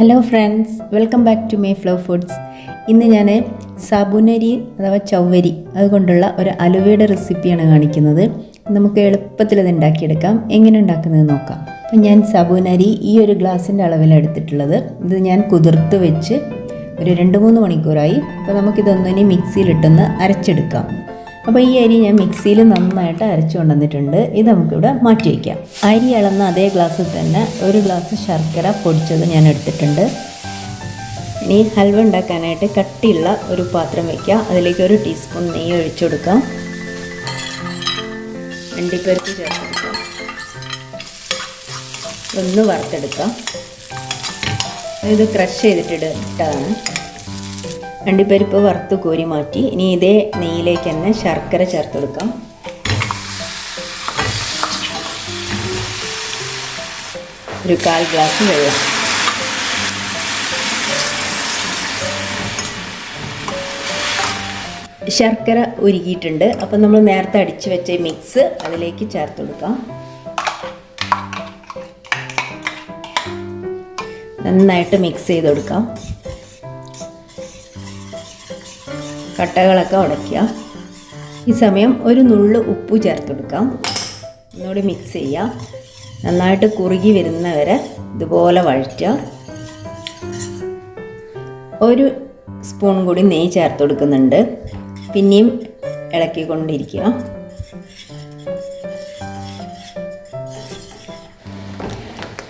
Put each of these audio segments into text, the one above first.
Hello friends welcome back to my flow foods ഇന്ന് ഞാൻ സാബുനരി അഥവാ ചൗവരി അതുകൊണ്ടുള്ള ഒരു അലുവയുടെ റെസിപ്പിയാണ് കാണിക്കുന്നത്. നമുക്ക് എളുപ്പത്തിൽ അത് ഉണ്ടാക്കിയെടുക്കാം. എങ്ങനെ ഉണ്ടാക്കുന്നത് നോക്കാം. അപ്പം ഞാൻ സാബുനരി ഈ ഒരു ഗ്ലാസിന്റെ അളവിലാണ് എടുത്തിട്ടുള്ളത്. ഇത് ഞാൻ കുതിർത്ത് വെച്ച് ഒരു രണ്ട് മൂന്ന് മണിക്കൂറായി. അപ്പോൾ നമുക്കിതൊന്നിനി മിക്സിയിലിട്ടൊന്ന് അരച്ചെടുക്കാം. അപ്പോൾ ഈ അരി ഞാൻ മിക്സിയിൽ നന്നായിട്ട് അരച്ചു കൊണ്ടുവന്നിട്ടുണ്ട്. ഇത് നമുക്കിവിടെ മാറ്റി വയ്ക്കാം അരി ഇളന്ന അതേ ഗ്ലാസ്സിൽ തന്നെ ഒരു ഗ്ലാസ് ശർക്കര പൊടിച്ചത് ഞാൻ എടുത്തിട്ടുണ്ട്. ഇനി ഹൽവ ഉണ്ടാക്കാനായിട്ട് കട്ടിയുള്ള ഒരു പാത്രം വയ്ക്കുക അതിലേക്ക് ഒരു ടീസ്പൂൺ നെയ്യ് ഒഴിച്ചു കൊടുക്കാം. അണ്ടിപ്പരിപ്പ് ചേർത്ത് ഒന്ന് വറുത്തെടുക്കാം. ഇത് ക്രഷ് ചെയ്തിട്ട് ഇട്ടതാണ് അണ്ടിപ്പരിപ്പ് വറുത്ത് കോരി മാറ്റി. ഇനി ഇതേ നെയ്യിലേക്ക് തന്നെ ശർക്കര ചേർത്ത് കൊടുക്കാം ഒരു കാൽ ഗ്ലാസ് വെള്ളം. ശർക്കര ഉരുകിയിട്ടുണ്ട്. അപ്പം നമ്മൾ നേരത്തെ അടിച്ചു വെച്ച മിക്സ് അതിലേക്ക് ചേർത്ത് കൊടുക്കാം നന്നായിട്ട് മിക്സ് ചെയ്ത് കൊടുക്കാം കട്ടകളൊക്കെ ഉടയ്ക്കുക. ഈ സമയം ഒരു നുള്ള് ഉപ്പ് ചേർത്ത് കൊടുക്കാം ഒന്നുകൂടി മിക്സ് ചെയ്യുക. നന്നായിട്ട് കുറുകി വരുന്നവരെ ഇതുപോലെ വഴറ്റുക. ഒരു സ്പൂൺ കൂടി നെയ്യ് ചേർത്ത് കൊടുക്കുന്നുണ്ട് പിന്നെയും ഇളക്കിക്കൊണ്ടിരിക്കുക.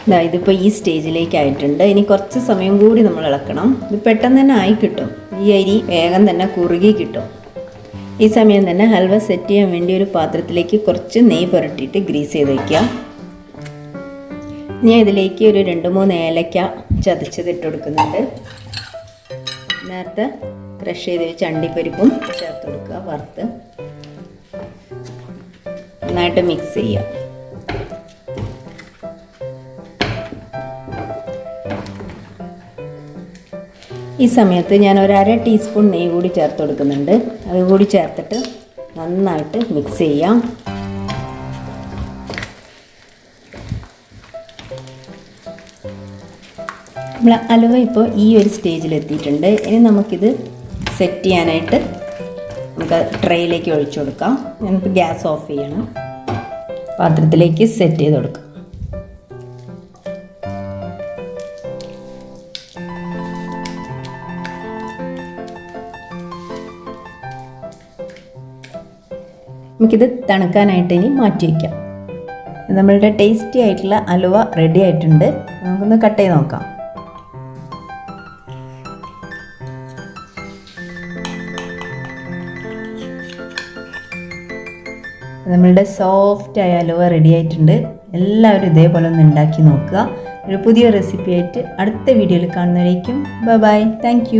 ഇതാ ഇതിപ്പോൾ ഈ സ്റ്റേജിലേക്ക് ആയിട്ടുണ്ട് ഇനി കുറച്ച് സമയം കൂടി നമ്മൾ ഇളക്കണം. ഇത് പെട്ടെന്ന് തന്നെ ആയി കിട്ടും. ഈ അരി വേഗം തന്നെ കുറുകി കിട്ടും. ഈ സമയം തന്നെ ഹൽവ സെറ്റ് ചെയ്യാൻ വേണ്ടി ഒരു പാത്രത്തിലേക്ക് കുറച്ച് നെയ്യ് പുരട്ടിയിട്ട് ഗ്രീസ് ചെയ്ത് വയ്ക്കുക ഞാൻ ഇതിലേക്ക് ഒരു രണ്ട് മൂന്ന് ഏലക്ക ചതച്ചത് ഇട്ട് കൊടുക്കുന്നുണ്ട്. നേരത്തെ ക്രഷ് ചെയ്ത് വെച്ച് അണ്ടിപ്പരിപ്പും ചേർത്ത് കൊടുക്കുക വറുത്ത്. നന്നായിട്ട് മിക്സ് ചെയ്യുക. ഈ സമയത്ത് ഞാൻ ഒരു അര ടീസ്പൂൺ നെയ്യ് കൂടി ചേർത്ത് കൊടുക്കുന്നുണ്ട്. അതുകൂടി ചേർത്തിട്ട് നന്നായിട്ട് മിക്സ് ചെയ്യാം. നമ്മൾ അലുവ ഇപ്പോൾ ഈ ഒരു സ്റ്റേജിൽ എത്തിയിട്ടുണ്ട്. ഇനി നമുക്കിത് സെറ്റ് ചെയ്യാനായിട്ട് നമുക്ക് ട്രേയിലേക്ക് ഒഴിച്ചു കൊടുക്കാം. നമുക്ക് ഗ്യാസ് ഓഫ് ചെയ്യണം. പാത്രത്തിലേക്ക് സെറ്റ് ചെയ്ത് കൊടുക്കാം. നമുക്കിത് തണുക്കാനായിട്ട് ഇനി മാറ്റി വയ്ക്കാം. നമ്മളുടെ ടേസ്റ്റി ആയിട്ടുള്ള അലുവ റെഡി ആയിട്ടുണ്ട്. നമുക്കൊന്ന് കട്ട് ചെയ്ത് നോക്കാം. നമ്മളുടെ സോഫ്റ്റ് ആയ അലുവ റെഡി ആയിട്ടുണ്ട്. എല്ലാവരും ഇതേപോലെ ഒന്ന് ഉണ്ടാക്കി നോക്കുക. ഒരു പുതിയ റെസിപ്പി ആയിട്ട് അടുത്ത വീഡിയോയിൽ കാണുന്നവരേക്കും. Bye bye thank